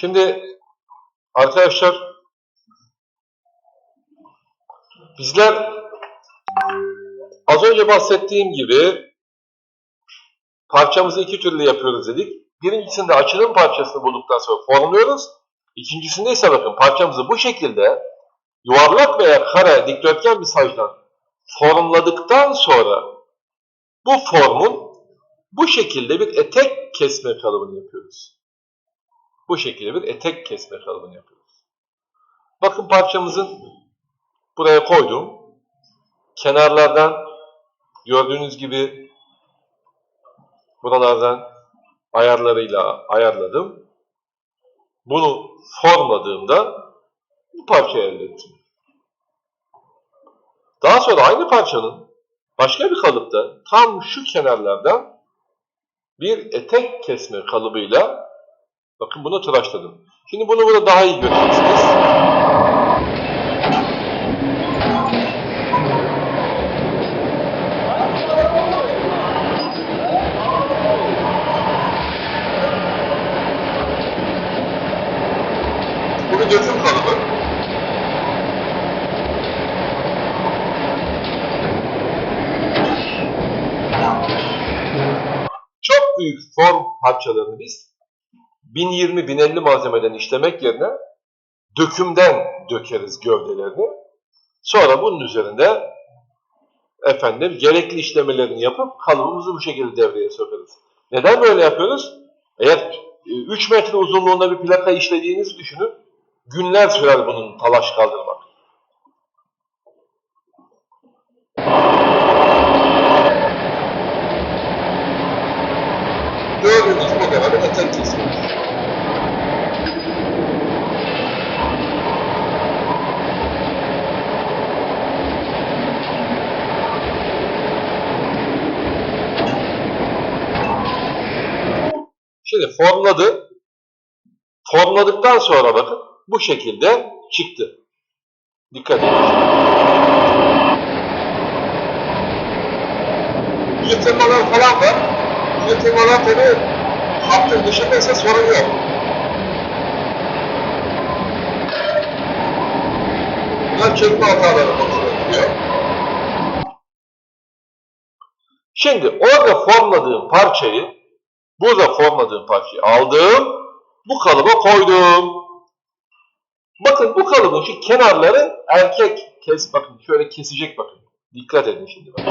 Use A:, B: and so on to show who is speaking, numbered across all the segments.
A: Şimdi arkadaşlar bizler az önce bahsettiğim gibi parçamızı iki türlü yapıyoruz dedik. Birincisinde açılım parçasını bulduktan sonra formluyoruz. İkincisinde ise bakın parçamızı bu şekilde yuvarlak veya kare dikdörtgen bir sayıdan formladıktan sonra bu formun bu şekilde bir etek kesme kalıbını yapıyoruz. Bu şekilde bir etek kesme kalıbını yapıyoruz. Bakın parçamızın buraya koydum. Kenarlardan gördüğünüz gibi buralardan ayarlarıyla ayarladım. Bunu formladığımda bu parçayı elde ettim. Daha sonra aynı parçanın başka bir kalıpta tam şu kenarlardan bir etek kesme kalıbıyla bakın bunu tıraşladım. Şimdi bunu burada daha iyi göreceksiniz. Bu bir döküm kalıbı. Çok büyük form parçalarını biz 1020-1050 malzemeden işlemek yerine dökümden dökeriz gövdelerini. Sonra bunun üzerinde efendim gerekli işlemelerini yapıp kalıbımızı bu şekilde devreye sokarız. Neden böyle yapıyoruz? Eğer 3 metre uzunluğunda bir plaka işlediğinizi düşünün. Günler sürer bunun talaş kaldırmak. Gördüğünüz bu kadar etek kesimiz. Şimdi formladı. Formladıktan sonra bakın bu şekilde çıktı. Dikkat edin. Yırtılmalar falan var. Yırtılmalar tabi hattın dışındaysa sorun yok. Bunlar çekme hataları. Şimdi orada formladığım parçayı Burada formladığım parçayı aldım. Bu kalıba koydum. Bakın bu kalıbın şu kenarları erkek kes bakın şöyle kesecek bakın. Dikkat edin şimdi bakın.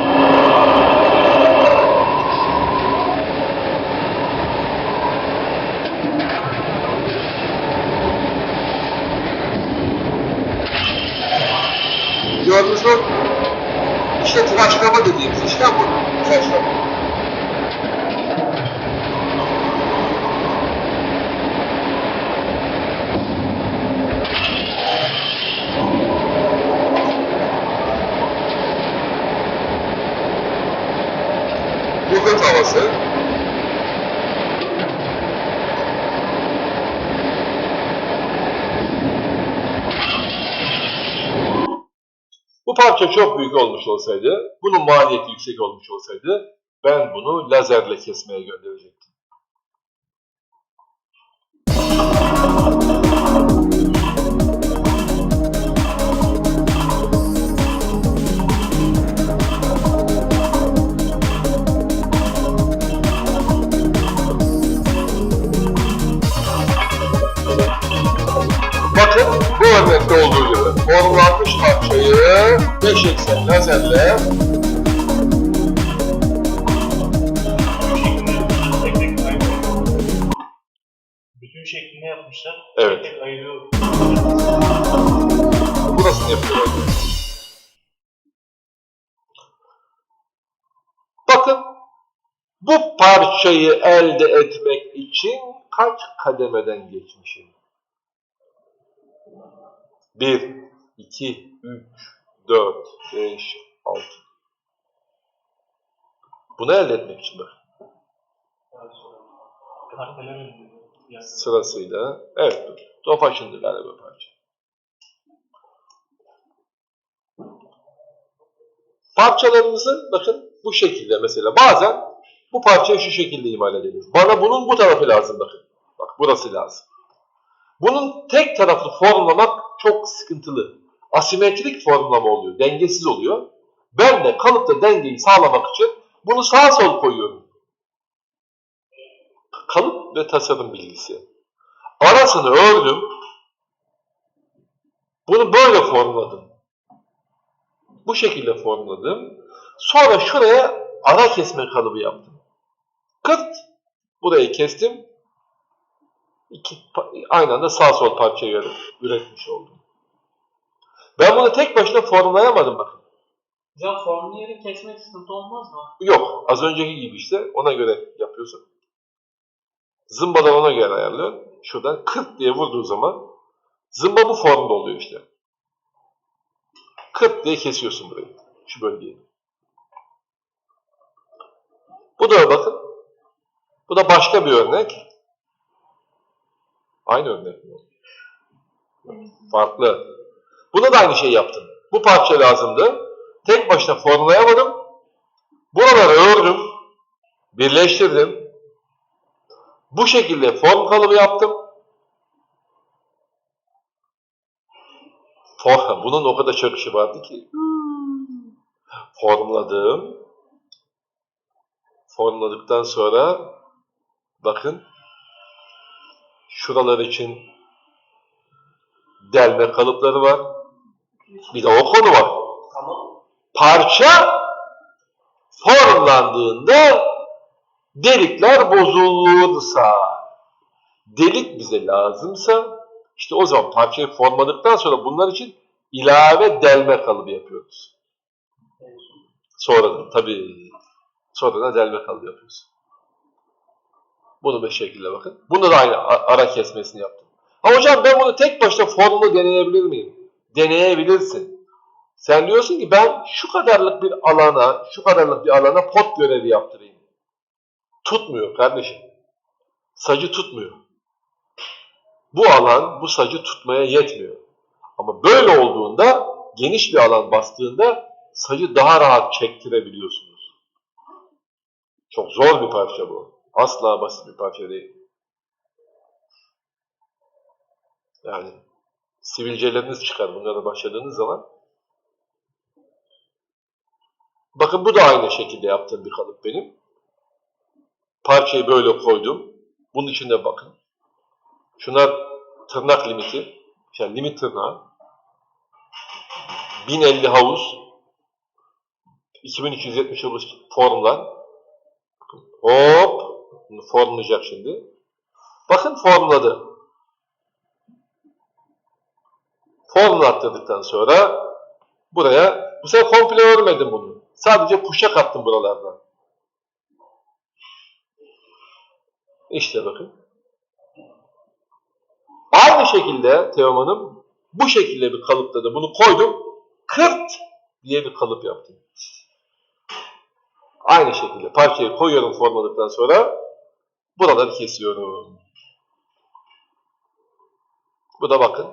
A: Gördünüz mü? İşte tıraşlama dediğimiz işlem bu. Tıraşlama. Yakıt havası. Bu parça çok büyük olmuş olsaydı, bunun maliyeti yüksek olmuş olsaydı, ben bunu lazerle kesmeye gönderecektim. Örnekte olduğu gibi formlanmış parçayı 5 eksen lazerle
B: Bütün şeklini yapmışlar.
A: Evet.
B: Tek ayırıyor.
A: burasını yapıyorlar. Bakın bu parçayı elde etmek için kaç kademeden geçmişim? 1, 2, 3, 4, 5, 6. Bunu elde etmek için
B: yani
A: Sırasıyla. Evet. Tofaş'ındı galiba parça. Parçalarımızı bakın bu şekilde mesela bazen bu parçayı şu şekilde imal ederiz. Bana bunun bu tarafı lazım bakın. Bak burası lazım. Bunun tek taraflı formlamak çok sıkıntılı. Asimetrik formlama oluyor, dengesiz oluyor. Ben de kalıpta dengeyi sağlamak için bunu sağa sol koyuyorum. Kalıp ve tasarım bilgisi. Arasını ördüm. Bunu böyle formladım. Bu şekilde formladım. Sonra şuraya ara kesme kalıbı yaptım. Kırt. Burayı kestim. İki, aynı anda sağ sol parça üretmiş oldum. Ben bunu tek başına formlayamadım bakın.
C: Hocam formlu yeri kesmek sıkıntı olmaz mı?
A: Yok. Az önceki gibi işte. Ona göre yapıyorsun. Zımbadan ona göre ayarlıyorsun. Şuradan 40 diye vurduğu zaman zımba bu formda oluyor işte. 40 diye kesiyorsun burayı. Şu bölgeyi. Bu da bakın. Bu da başka bir örnek. Aynı örnek mi? Farklı. Buna da aynı şey yaptım. Bu parça lazımdı. Tek başına formlayamadım. Buraları ördüm. Birleştirdim. Bu şekilde form kalıbı yaptım. Bunun o kadar çok işi vardı ki. Formladım. Formladıktan sonra bakın şuralar için delme kalıpları var. Bir de o konu var. Parça formlandığında delikler bozulursa, delik bize lazımsa, işte o zaman parçayı formladıktan sonra bunlar için ilave delme kalıbı yapıyoruz. Sonra tabii sonradan delme kalıbı yapıyoruz. Bunu bu şekilde bakın. Bunda da aynı ara kesmesini yaptım. Ama hocam ben bunu tek başına formlu deneyebilir miyim? Deneyebilirsin. Sen diyorsun ki ben şu kadarlık bir alana, şu kadarlık bir alana pot görevi yaptırayım. Tutmuyor kardeşim. Sacı tutmuyor. Bu alan bu sacı tutmaya yetmiyor. Ama böyle olduğunda geniş bir alan bastığında sacı daha rahat çektirebiliyorsunuz. Çok zor bir parça bu. Asla basit bir parça değil. Yani sivilceleriniz çıkar bunlara başladığınız zaman. Bakın bu da aynı şekilde yaptığım bir kalıp benim. Parçayı böyle koydum. Bunun içinde bakın. Şunlar tırnak limiti. Yani limit tırnağı. 1050 havuz. 2270 havuz formlar. Hop. Bunu formlayacak şimdi. Bakın formladı. Formlattırdıktan sonra buraya bu sefer komple örmedim bunu. Sadece kuşak attım buralardan. İşte bakın. Aynı şekilde Teoman'ım bu şekilde bir kalıpta da bunu koydum. Kırt diye bir kalıp yaptım. Aynı şekilde parçayı koyuyorum formladıktan sonra buraları kesiyorum. Bu da bakın.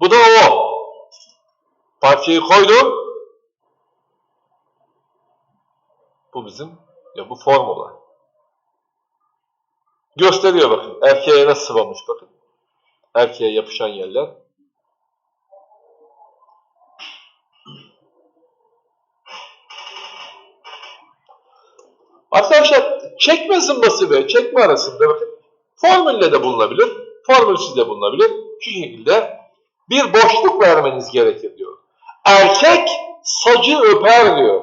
A: Bu da o. Parçayı koydum. Bu bizim ya bu formula. Gösteriyor bakın. Erkeğe nasıl sıvamış bakın. Erkeğe yapışan yerler. Arkadaşlar çekme zımbası ve çekme arasında bakın formülle de bulunabilir, formülsüz de bulunabilir. Şu şekilde bir boşluk vermeniz gerekir diyor. Erkek sacı öper diyor.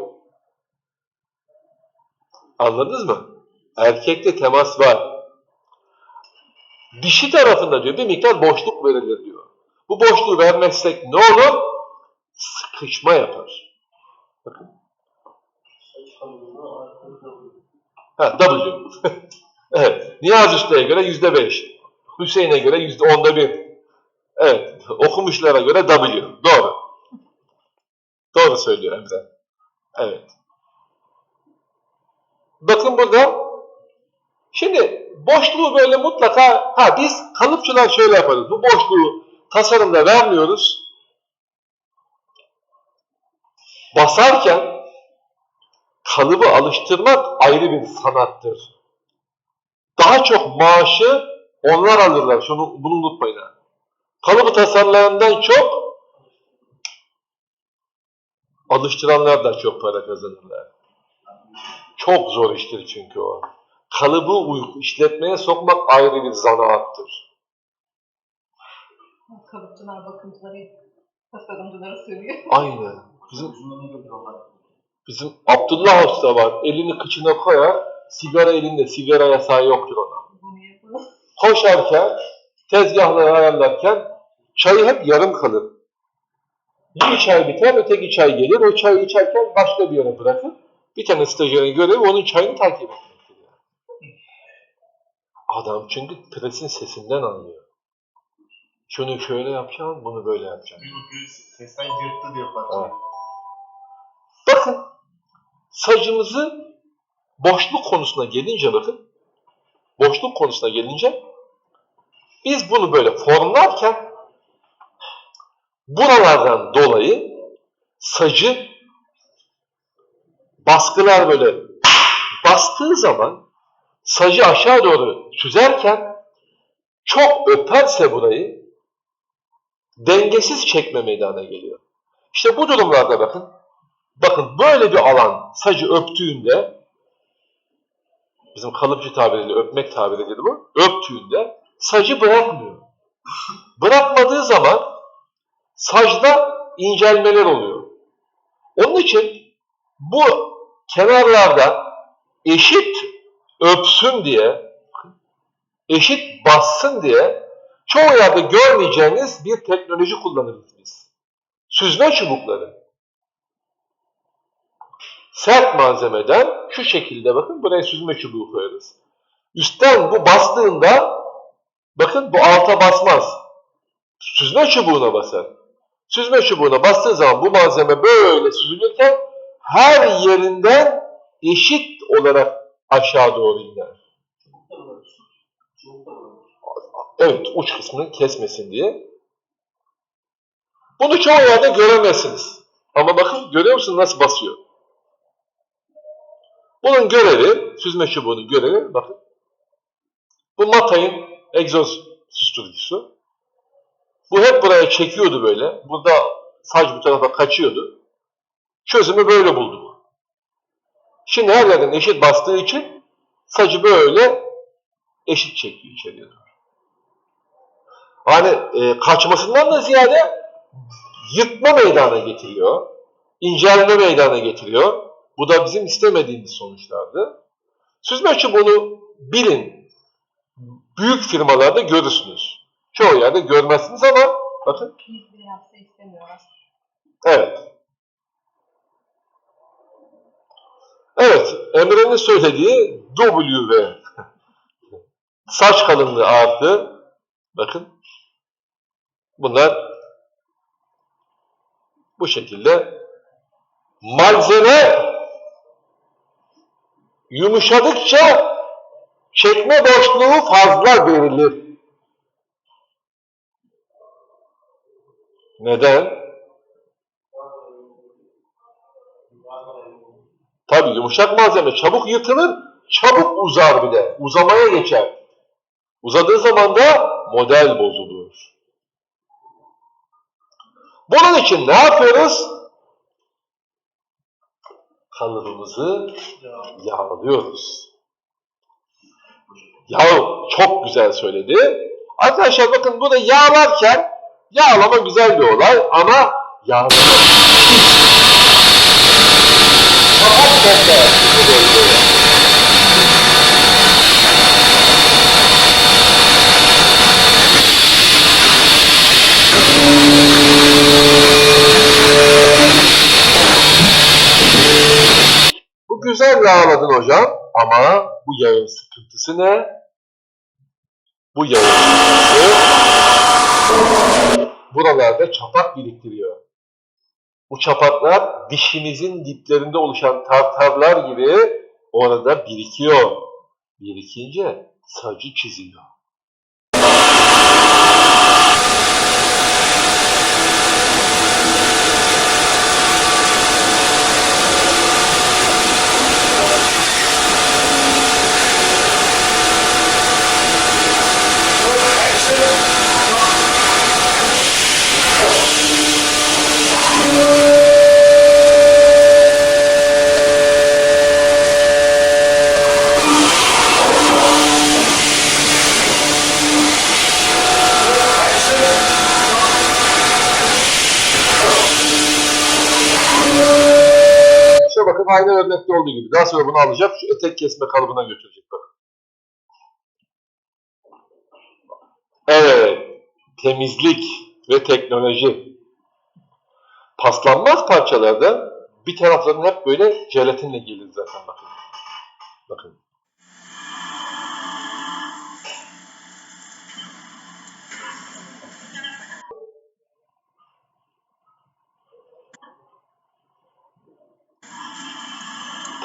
A: Anladınız mı? Erkekte temas var. Dişi tarafında diyor bir miktar boşluk verilir diyor. Bu boşluğu vermezsek ne olur? Sıkışma yapar. Bakın. Ha, W. evet. Niyaz Usta'ya göre yüzde beş. Hüseyin'e göre yüzde onda bir. Evet. Okumuşlara göre W. Doğru. Doğru söylüyor Emre. Evet. Bakın burada şimdi boşluğu böyle mutlaka ha biz kalıpçılar şöyle yaparız. Bu boşluğu tasarımda vermiyoruz. Basarken kalıbı alıştırmak ayrı bir sanattır. Daha çok maaşı onlar alırlar. Şunu bunu unutmayın ha. Kalıbı tasarlayandan çok alıştıranlar da çok para kazanırlar. Çok zor iştir çünkü o. Kalıbı uy- işletmeye sokmak ayrı bir zanaattır.
D: Kalıpçılar, bakımcıları, tasarımcıları seviyor.
A: Aynen. Bizim, bizim Abdullah Usta var. Elini kıçına koyar. Sigara elinde. Sigara yasağı yoktur ona.
D: Bunu yapalım.
A: Koşarken, tezgahları ayarlarken çayı hep yarım kalır. Bir çay biter, öteki çay gelir. O çayı içerken başka bir yere bırakır. Bir tane stajyerin görevi onun çayını takip yani. Adam çünkü presin sesinden anlıyor. Şunu şöyle yapacaksın, bunu böyle yapacaksın.
B: Bir ucu sesten yırttı diyor parça.
A: Sacımızı boşluk konusuna gelince bakın, boşluk konusuna gelince biz bunu böyle formlarken buralardan dolayı sacı baskılar böyle bastığı zaman sacı aşağı doğru süzerken çok öperse burayı dengesiz çekme meydana geliyor. İşte bu durumlarda bakın, bakın böyle bir alan sacı öptüğünde, bizim kalıpçı tabiriyle öpmek tabiridir bu, öptüğünde sacı bırakmıyor. Bırakmadığı zaman sacda incelmeler oluyor. Onun için bu kenarlarda eşit öpsün diye, eşit bassın diye çoğu yerde görmeyeceğiniz bir teknoloji kullanırız biz. Süzme çubukları. Sert malzemeden şu şekilde bakın buraya süzme çubuğu koyarız. Üstten bu bastığında bakın bu alta basmaz. Süzme çubuğuna basar. Süzme çubuğuna bastığı zaman bu malzeme böyle süzülürken her yerinden eşit olarak aşağı doğru iner. Evet, uç kısmını kesmesin diye. Bunu çoğu yerde göremezsiniz. Ama bakın görüyor musun nasıl basıyor? Bunun görevi, süzme çubuğunun görevi, bakın. Bu Matay'ın egzoz susturucusu. Bu hep buraya çekiyordu böyle. Burada saç bu tarafa kaçıyordu. Çözümü böyle bulduk. Şimdi her yerden eşit bastığı için sacı böyle eşit çekiyor içeriye doğru. Hani e, kaçmasından da ziyade yırtma meydana getiriyor. incelme meydana getiriyor. Bu da bizim istemediğimiz sonuçlardı. Süzme çubuğunu bilin. Büyük firmalarda görürsünüz. Çoğu yerde görmezsiniz ama bakın. Evet. Evet, Emre'nin söylediği W saç kalınlığı arttı. Bakın. Bunlar bu şekilde malzeme yumuşadıkça çekme boşluğu fazla verilir. Neden? Tabii yumuşak malzeme çabuk yırtılır, çabuk uzar bir de. Uzamaya geçer. Uzadığı zaman da model bozulur. Bunun için ne yapıyoruz? Kalıbımızı yağlıyoruz. Yahu çok güzel söyledi. Arkadaşlar bakın burada yağlarken yağlama güzel bir olay ama yağlama Kapat bomba. Bu bölgeye. Bu güzel yağladın hocam ama bu yağın sıkıntısı ne? Bu yağın sıkıntısı buralarda çapak biriktiriyor. Bu çapaklar dişimizin diplerinde oluşan tartarlar gibi orada birikiyor. Birikince sacı çiziyor. Aynı örnekte olduğu gibi. Daha sonra bunu alacak, şu etek kesme kalıbına götürecek. Evet, temizlik ve teknoloji. Paslanmaz parçalarda bir tarafların hep böyle jelatinle gelir zaten bakın. Bakın.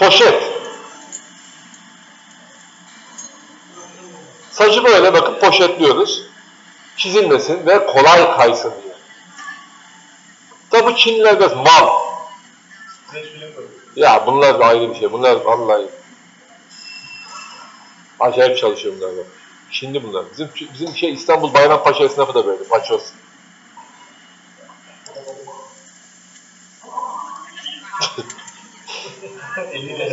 A: Poşet. Sacı böyle bakıp poşetliyoruz. Çizilmesin ve kolay kaysın diye. Tabi Çinliler biraz mal. Ya bunlar da ayrı bir şey. Bunlar vallahi acayip çalışıyor bunlar. Şimdi bunlar. Bizim bizim şey İstanbul Bayrampaşa esnafı da böyle. Paçoz.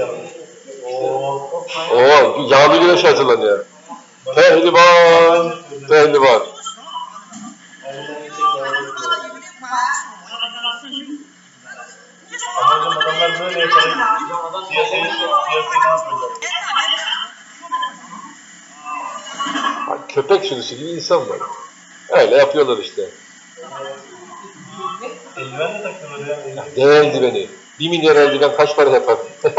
B: Oo.
A: Oo, yağlı güneş hazırlanıyor. Pehlivan, pehlivan.
B: Ama hocam adamlar böyle yaparak piyasayı, piyasayı ne yapacak?
A: Ha, Köpek sürüsü gibi insanlar. Öyle yapıyorlar işte.
B: Eldiven de takıyorlar ya.
A: Dev eldiveni. Bir milyar eldiven kaç para yapar?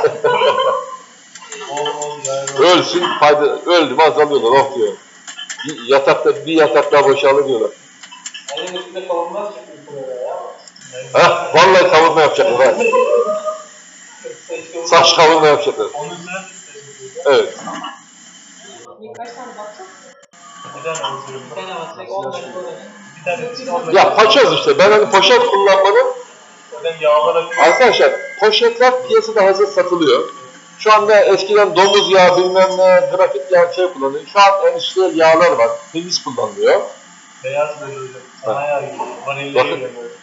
A: Ölsün, fayda, öldü mü azalıyorlar, oh diyor. Bir yatakta, bir yatak daha boşalır diyorlar. Ha, vallahi kavurma yapacaklar ha. Saç kavurma yapacaklar. Evet.
D: Birkaç tane bakacak.
B: Bir tane alıyorum.
C: Bir tane alsak 10 dakika olur.
B: Bir tane için olacak.
A: Ya paçoz işte. Ben hani poşet kullanmanın
B: Zaten yağlar akıyor.
A: Arkadaşlar poşetler piyasada hazır satılıyor. Şu anda eskiden domuz yağı bilmem ne grafik yağ şey kullanıyor. Şu an endüstriyel yağlar var. Temiz kullanılıyor.
B: Beyaz böyle hocam. Sana yağ gibi. Vanilya
A: Bakın.
B: gibi böyle.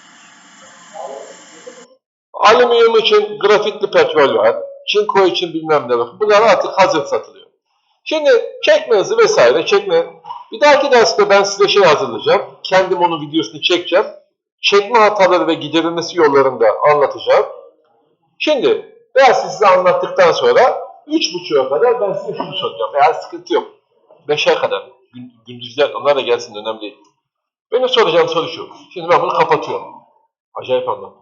A: Alüminyum için grafitli petrol var. Çinko için bilmem ne var. Bunlar artık hazır satılıyor. Şimdi çekme hızı vesaire çekme. Bir dahaki derste ben size şey hazırlayacağım. Kendim onun videosunu çekeceğim. Çekme hataları ve giderilmesi yollarını da anlatacağım. Şimdi dersi size anlattıktan sonra 3.30'a kadar ben size şunu soracağım. Eğer sıkıntı yok. 5'e kadar. Gün, gündüzler onlar da gelsin önemli değil. Benim soracağım soru şu. Şimdi ben bunu kapatıyorum. Acayip anlattım.